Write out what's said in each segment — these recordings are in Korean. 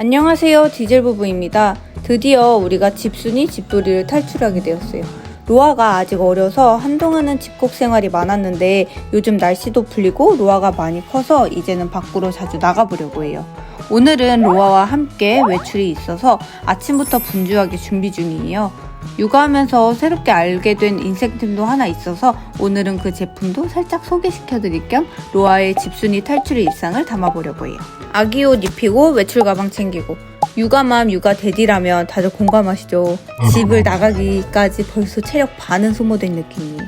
안녕하세요. 디젤 부부입니다. 드디어 우리가 집순이 집돌이를 탈출하게 되었어요. 로아가 아직 어려서 한동안은 집콕 생활이 많았는데 요즘 날씨도 풀리고 로아가 많이 커서 이제는 밖으로 자주 나가보려고 해요. 오늘은 로아와 함께 외출이 있어서 아침부터 분주하게 준비 중이에요. 육아하면서 새롭게 알게 된 인생템도 하나 있어서 오늘은 그 제품도 살짝 소개시켜 드릴 겸 로아의 집순이 탈출의 일상을 담아보려고 해요. 아기 옷 입히고 외출 가방 챙기고 육아맘 육아 대디라면 다들 공감하시죠? 집을 나가기까지 벌써 체력 반은 소모된 느낌이에요.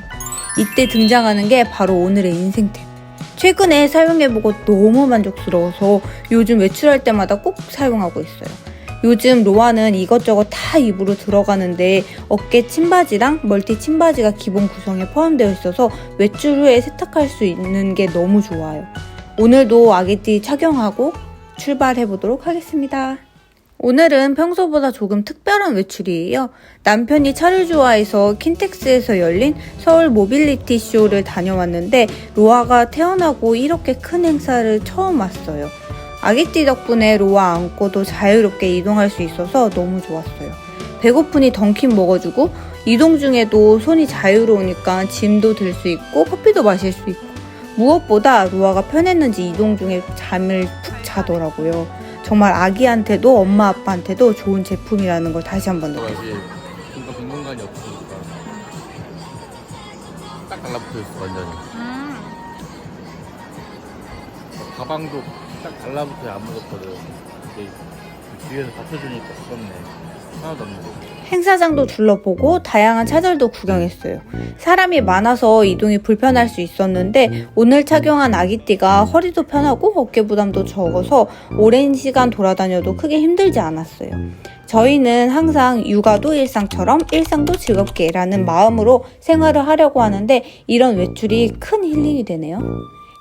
이때 등장하는 게 바로 오늘의 인생템. 최근에 사용해보고 너무 만족스러워서 요즘 외출할 때마다 꼭 사용하고 있어요. 요즘 로아는 이것저것 다 입으로 들어가는데 어깨 침바지랑 멀티 침바지가 기본 구성에 포함되어 있어서 외출 후에 세탁할 수 있는 게 너무 좋아요. 오늘도 아기띠 착용하고 출발해 보도록 하겠습니다. 오늘은 평소보다 조금 특별한 외출이에요. 남편이 차를 좋아해서 킨텍스에서 열린 서울 모빌리티 쇼를 다녀왔는데 로아가 태어나고 이렇게 큰 행사를 처음 왔어요. 아기띠 덕분에 로아 안고도 자유롭게 이동할 수 있어서 너무 좋았어요. 배고프니 던킨 먹어주고 이동 중에도 손이 자유로우니까 짐도 들 수 있고 커피도 마실 수 있고 무엇보다 로아가 편했는지 이동 중에 잠을 푹 자더라고요. 정말 아기한테도 엄마 아빠한테도 좋은 제품이라는 걸 다시 한번 느꼈어요. 뭔가 빈 공간이 없으니까 딱 달라붙어 있어 완전히 가방도 딱 달라붙어야 안 무겁거든 이게 뒤에서 받쳐주니까 부럽네 하나도 안 무거워 행사장도 둘러보고 다양한 차들도 구경했어요. 사람이 많아서 이동이 불편할 수 있었는데 오늘 착용한 아기띠가 허리도 편하고 어깨 부담도 적어서 오랜 시간 돌아다녀도 크게 힘들지 않았어요. 저희는 항상 육아도 일상처럼 일상도 즐겁게라는 마음으로 생활을 하려고 하는데 이런 외출이 큰 힐링이 되네요.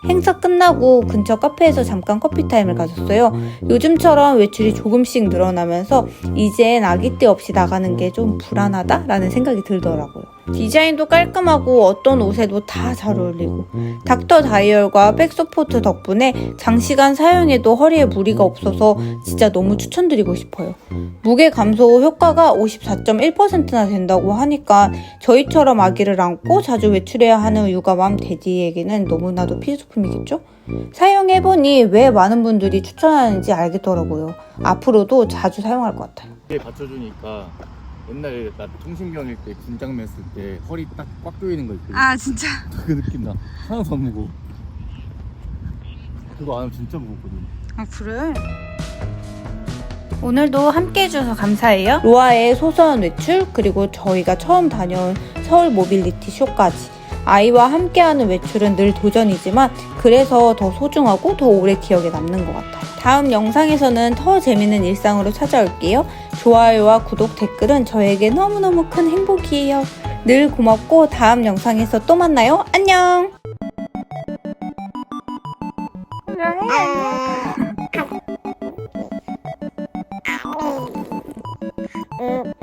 행사 끝나고 근처 카페에서 잠깐 커피 타임을 가졌어요. 요즘처럼 외출이 조금씩 늘어나면서 이젠 아기띠 없이 나가는 게 좀 불안하다라는 생각이 들더라고요. 디자인도 깔끔하고 어떤 옷에도 다 잘 어울리고 닥터 다이얼과 백서포트 덕분에 장시간 사용해도 허리에 무리가 없어서 진짜 너무 추천드리고 싶어요. 무게 감소 효과가 54.1%나 된다고 하니까 저희처럼 아기를 안고 자주 외출해야 하는 육아맘 대디에게는 너무나도 필수품이겠죠? 사용해보니 왜 많은 분들이 추천하는지 알겠더라고요. 앞으로도 자주 사용할 것 같아요. 받쳐주니까 옛날에 나 통신병일 때 군장 맸을 때 허리 딱 꽉 조이는 거 있거든 아 진짜? 그 느낌 나 하나도 안 무거워 그거 안 하면 진짜 무겁거든 아 그래? 오늘도 함께 해주셔서 감사해요. 로아의 소소한 외출 그리고 저희가 처음 다녀온 서울 모빌리티 쇼까지 아이와 함께하는 외출은 늘 도전이지만 그래서 더 소중하고 더 오래 기억에 남는 것 같아요. 다음 영상에서는 더 재밌는 일상으로 찾아올게요. 좋아요와 구독 댓글은 저에게 너무너무 큰 행복이에요. 늘 고맙고 다음 영상에서 또 만나요. 안녕! 음.